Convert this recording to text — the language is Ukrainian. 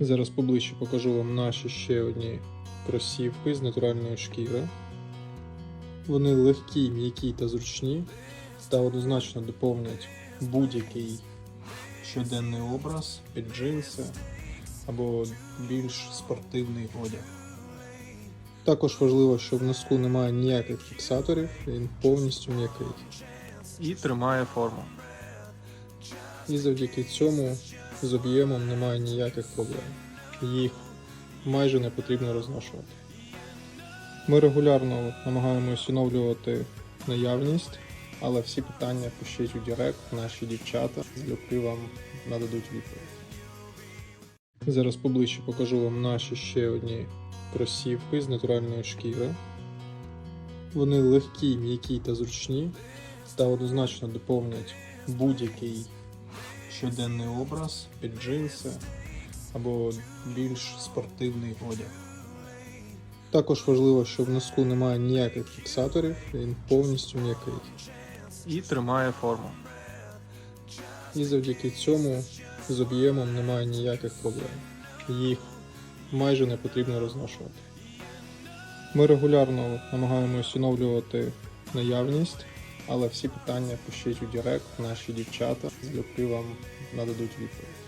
Зараз поближче покажу вам наші ще одні кросівки з натуральної шкіри. Вони легкі, м'які та зручні та однозначно доповнять будь-який щоденний образ під джинси або більш спортивний одяг. Також важливо, що в носку немає ніяких фіксаторів, він повністю м'який. І тримає форму. І завдяки цьому з об'ємом немає ніяких проблем. Їх майже не потрібно розношувати. Ми регулярно намагаємось оновлювати наявність, але всі питання пишіть у Директ, наші дівчата залюбки вам нададуть відповідь. Зараз поближче покажу вам наші ще одні кросівки з натуральної шкіри. Вони легкі, м'які та зручні та однозначно доповнять будь-який щоденний образ під джинси або більш спортивний одяг. Також важливо, що в носку немає ніяких фіксаторів, він повністю м'який. І тримає форму. І завдяки цьому з об'ємом немає ніяких проблем. Їх майже не потрібно розношувати. Ми регулярно намагаємось оновлювати наявність, але всі питання пишіть у Дірект, наші дівчата з любки вам нададуть відповідь.